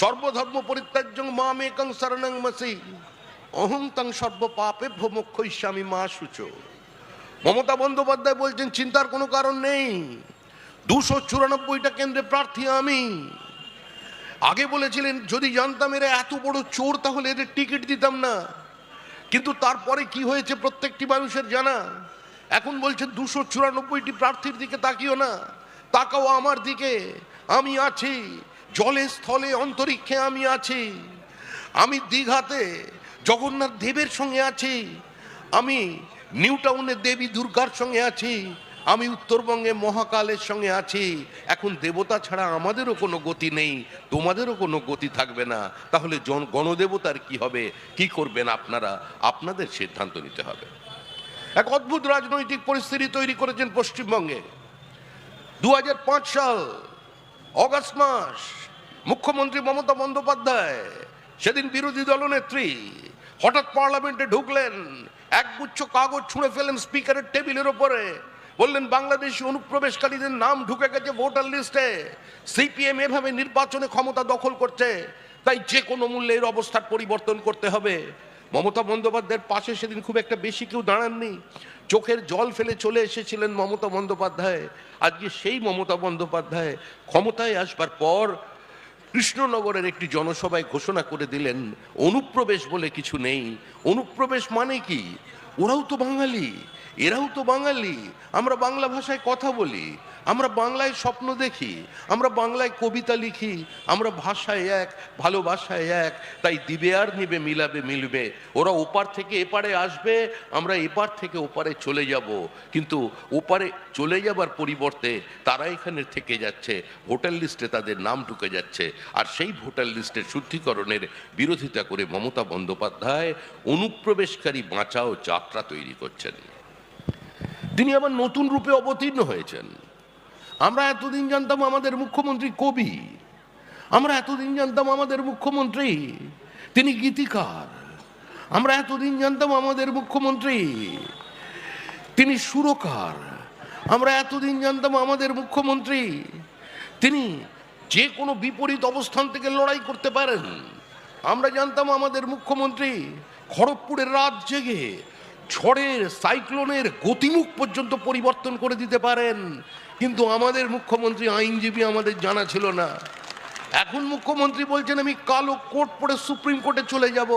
সর্বধর্ম পরিত্যাজ্যং মামেকং শরণং মসি। অহং তং সর্ব পাপে ভোমক্ষ ইস্বামী মা সূচ। মমতা বন্দ্যোপাধ্যায় বলছেন, চিন্তার কোনো কারণ নেই। দুশো চুরানব্বইটা কেন্দ্রে প্রার্থী আমি। আগে বলেছিলেন, যদি জানতাম এরা এত বড় চোর, তাহলে এদের টিকিট দিতাম না। কিন্তু তারপরে কি হয়েছে প্রত্যেকটি মানুষের জানা? এখন বলছেন, দুশো চুরানব্বইটি প্রার্থীর দিকে তাকিও না। তাকাও আমার দিকে। আমি আছি। জলে স্থলে অন্তরিক্ষে আমি আছি। আমি দীঘাতে জগন্নাথ দেবের সঙ্গে আছি। আমি নিউ টাউনে দেবী দুর্গার সঙ্গে আছি। আমি উত্তরবঙ্গে মহাকালের সঙ্গে আছি। এখন দেবতা ছাড়া আমাদেরও কোনো গতি নেই। তোমাদেরও কোনো গতি থাকবে না। তাহলে জন, গণদেবতার কি হবে? কি করবেন আপনারা? আপনাদের সিদ্ধান্ত নিতে হবে। এক অদ্ভুত রাজনৈতিক পরিস্থিতি তৈরি করেছেন পশ্চিমবঙ্গে। দু হাজার পাঁচ সাল, অগস্ট মাস মুখ্যমন্ত্রী মমতা বন্দ্যোপাধ্যায়, সেদিন বিরোধী দলনেত্রী হঠাৎ পার্লামেন্টে ঢুকলেন, একগুচ্ছ কাগজ ছুঁড়ে ফেলেন স্পিকারের টেবিলের ওপরে, বললেন বাংলাদেশি অনুপ্রবেশকারীদের নাম ঢুকে গেছে ভোটার লিস্টে, সিপিএম এভাবে নির্বাচনে ক্ষমতা দখল করছে, তাই যে কোনো মূল্যে এর অবস্থার পরিবর্তন করতে হবে। মমতা বন্দ্যোপাধ্যায়ের পাশে সেদিন খুব একটা বেশি কেউ দাঁড়াননি। চোখের জল ফেলে চলে এসেছিলেন মমতা বন্দ্যোপাধ্যায়। আজকে সেই মমতা বন্দ্যোপাধ্যায় ক্ষমতায় আসবার পর কৃষ্ণনগরের একটি জনসভায় ঘোষণা করে দিলেন, অনুপ্রবেশ বলে কিছু নেই। অনুপ্রবেশ মানে কি? ওরাও তো বাঙালি, এরাও তো বাঙালি, আমরা বাংলা ভাষায় কথা বলি। আমরা বাংলায় স্বপ্ন দেখি, আমরা বাংলায় কবিতা লিখি, আমরা ভাষায় এক, ভালোবাসায় এক, তাই দিবে আর নিবে, মিলাবে, মিলবে। ওরা ওপার থেকে এপারে আসবে, আমরা এপার থেকে ওপারে চলে যাব। কিন্তু ওপারে চলে যাবার পরিবর্তে তারা এখানে থেকে যাচ্ছে, ভোটার লিস্টে তাদের নাম ঢুকে যাচ্ছে। আর সেই ভোটার লিস্টের শুদ্ধিকরণের বিরোধিতা করে মমতা বন্দ্যোপাধ্যায় অনুপ্রবেশকারী বাঁচাও যাত্রা তৈরি করছেন। তিনি আবার নতুন রূপে অবতীর্ণ হয়েছেন। আমরা এতদিন জানতাম আমাদের মুখ্যমন্ত্রী কবি। আমরা এতদিন জানতাম আমাদের মুখ্যমন্ত্রী। তিনি গীতিকার। আমরা এতদিন জানতাম আমাদের মুখ্যমন্ত্রী। তিনি সুরকার। আমরা এতদিন জানতাম আমাদের মুখ্যমন্ত্রী। তিনি যে কোনো বিপরীত অবস্থান থেকে লড়াই করতে পারেন। আমরা জানতাম আমাদের মুখ্যমন্ত্রী খড়গপুরের রাত জেগে ঝড়ের, সাইক্লোনের গতিমুখ পর্যন্ত পরিবর্তন করে দিতে পারেন। কিন্তু আমাদের মুখ্যমন্ত্রী, আইনজীবী আমাদের জানা ছিল না। এখন মুখ্যমন্ত্রী বলছেন, আমি কালো কোর্ট পরে সুপ্রিম কোর্টে চলে যাব।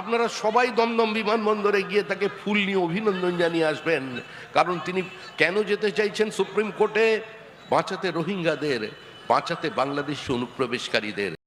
আপনারা সবাই দমদম বিমানবন্দরে গিয়ে তাকে ফুল নিয়ে অভিনন্দন জানিয়ে আসবেন। কারণ তিনি কেন যেতে চাইছেন সুপ্রিম কোর্টে? বাঁচাতে রোহিঙ্গাদের, বাঁচাতে বাংলাদেশি অনুপ্রবেশকারীদের।